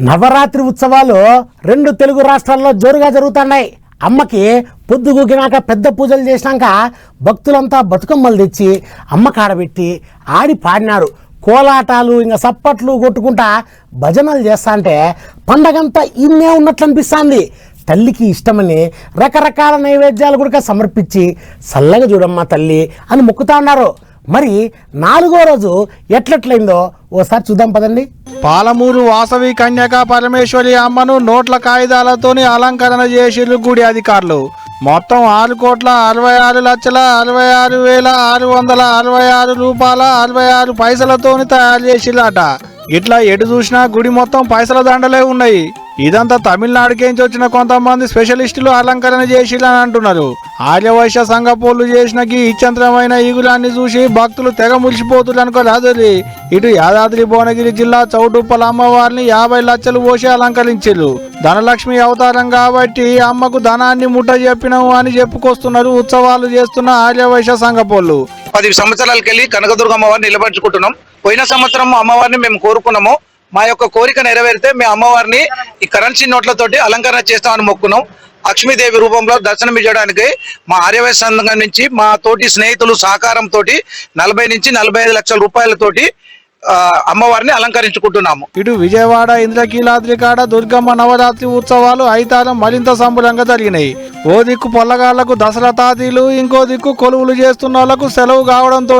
నవరాత్రి ఉత్సవాలు రెండు తెలుగు రాష్ట్రాల్లో జోరుగా జరుగుతున్నాయి. అమ్మకి పొద్దుగూకినాక పెద్ద పూజలు చేసినాక భక్తులంతా బతుకమ్మలు తెచ్చి అమ్మ కాడబెట్టి ఆడి పాడినారు. కోలాటాలు ఇంకా సప్పట్లు కొట్టుకుంటా భజనలు చేస్తా అంటే పండగంతా ఇన్నే ఉన్నట్లు అనిపిస్తుంది. తల్లికి ఇష్టమని రకరకాల నైవేద్యాలు కూడా సమర్పించి చల్లగా చూడమ్మా తల్లి అని మొక్కుతా ఉన్నారు. మరి నాలుగో రోజు ఎట్లెట్లయిందో ఓసారి చూద్దాం పదండి. పాలమూరు వాసవి కన్యక పరమేశ్వరి అమ్మను నోట్ల కాగితాలతోని అలంకరణ చేసిర్రు గుడి అధికారులు. మొత్తం ఆరు కోట్ల అరవై ఆరు లక్షల అరవై ఆరు వేల ఆరు వందల అరవై ఆరు రూపాయల అరవై ఆరు పైసలతోని తయారు చేసిర్రట. ఇట్లా ఎటు చూసినా గుడి మొత్తం పైసల దండలే ఉన్నాయి. ఇదంతా తమిళనాడుకేంచి వచ్చిన కొంతమంది స్పెషలిస్టులు అలంకరణ చేసిలని అంటున్నారు. ఆర్యవైశ్య సంఘ పోళ్ళు చేసిన ఈ ఇచ్చంత్రమైన ఈగులాన్ని చూసి భక్తులు తెగ మురిసిపోతున్నారు అనుకో రాదురి. ఇటు యాదాద్రి భువనగిరి జిల్లా చౌటుప్పల అమ్మవారిని యాభై లక్షలు పోసి అలంకరించారు ధనలక్ష్మి అవతారం కాబట్టి అమ్మకు ధనాన్ని ముట్ట చెప్పినవు అని చెప్పుకొస్తున్నారు ఉత్సవాలు చేస్తున్న ఆర్యవైశ్య సంఘపోళ్ళు పది సంవత్సరాలకి వెళ్ళి కనకదుర్గ అమ్మవారిని నిలబెట్టుకుంటున్నాం. పోయిన సంవత్సరం అమ్మవారిని మేము కోరుకున్నాము. మా యొక్క కోరిక నెరవేరితే మేము అమ్మవారిని ఈ కరెన్సీ నోట్లతోటి అలంకరణ చేస్తామని మొక్కున్నాం లక్ష్మీదేవి రూపంలో దర్శనం ఇవ్వడానికి మా ఆర్యవైశ్య సంఘం నుంచి మా తోటి స్నేహితులు సహకారంతో నలభై నుంచి నలభై ఐదు లక్షల రూపాయలతోటి అమ్మవారిని అలంకరించుకుంటున్నాము. ఇటు విజయవాడ ఇంద్రకీలాద్రి కాడ దుర్గమ్మ నవరాత్రి ఉత్సవాలు ఐతారం మరింత సంబరంగా జరిగినాయి. ఓ దిక్కు పొల్లగాళ్ళకు దసరతాతీలు ఇంకో దిక్కు కొలువులు చేస్తున్న వాళ్ళకు సెలవు కావడంతో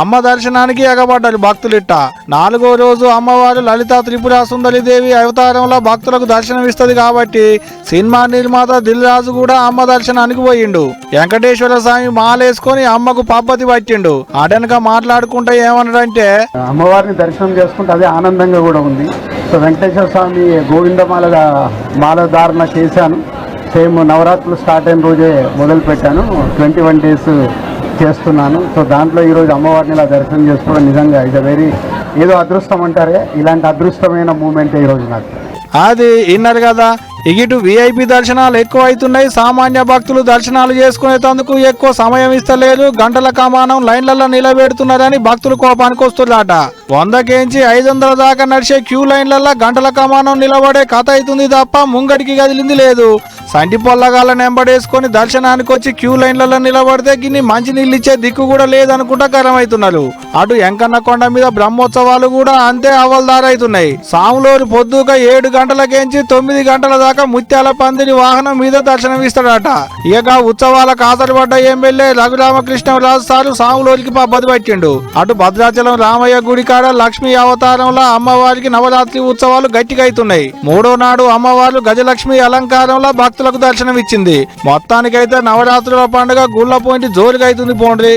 అమ్మ దర్శనానికి ఎగబడ్డారు భక్తులిట్ట. నాలుగో రోజు అమ్మవారు లలిత త్రిపుర సుందరి దేవి అవతారంలో భక్తులకు దర్శనమిస్తుంది కాబట్టి సినిమా నిర్మాత దిల్ రాజు కూడా అమ్మ దర్శనానికి పోయిండు. వెంకటేశ్వర స్వామి మాలేసుకొని అమ్మకు పబ్బతి పట్టిండు. అడనక మాట్లాడుకుంటే ఏమన్నాడంటే అమ్మవారిని దర్శనం చేసుకుంటే అదే ఆనందంగా కూడా ఉంది. సో వెంకటేశ్వర స్వామి గోవిందమాల మాల ధారణ చేశాను. సేమ్ నవరాత్రులు స్టార్ట్ అయిన రోజే మొదలుపెట్టాను. ట్వంటీ వన్ డేస్ చేస్తున్నాను. సో దాంట్లో ఈరోజు అమ్మవారిని ఇలా దర్శనం చేసుకోవడం నిజంగా ఇట్ వెరీ ఏదో అదృష్టం అంటారే. ఇలాంటి అదృష్టమైన మూమెంట్ ఈరోజు నాకు. అది విన్నారు కదా. ఇగిటు విఐపి దర్శనాలు ఎక్కువ అవుతున్నాయి సామాన్య భక్తులు దర్శనాలు చేసుకునేందుకు ఎక్కువ సమయం ఇస్తలేదు. గంటల కమానం లైన్లలో నిలబెడుతున్నారని భక్తులు కోపానికి వస్తున్నారట. వందకేంచి ఐదు వందల దాకా నడిచే క్యూ లైన్లలో గంటల కమానం నిలబడే కథ అవుతుంది తప్ప ముంగడికి కదిలింది లేదు. సంటి పొల్లగాళ్ళ నెంబడేసుకొని దర్శనానికి వచ్చి క్యూ లైన్లలో నిలబడితే గిన్ని మంచి నీళ్ళు ఇచ్చే దిక్కు కూడా లేదనుకుంటా కరమవుతున్నారు. అటు ఎంకన్న కొండ మీద బ్రహ్మోత్సవాలు కూడా అంతే అవల్దారైతున్నాయి. సాములోరు పొద్దుక ఏడు గంటలకేంచి తొమ్మిది గంటల దాకా ముత్యాల పందిరి వాహనం మీద దర్శనం ఇస్తాడట ఇక ఉత్సవాల కాసరిపడ్డ ఎమ్మెల్యే రఘురామకృష్ణరాజు సారు సాములోరికి పబ్బతి పట్టిండు. అటు భద్రాచలం రామయ్య గుడికి కాడ లక్ష్మీ అవతారంలో అమ్మవారికి నవరాత్రి ఉత్సవాలు గట్టిగా అవుతున్నాయి మూడో నాడు అమ్మవారు గజలక్ష్మి అలంకారంలో భక్తులకు దర్శనం ఇచ్చింది మొత్తానికైతే నవరాత్రుల పండుగ గుళ్ళ పోయింటి జోరుగా అవుతుంది పోండ్రి.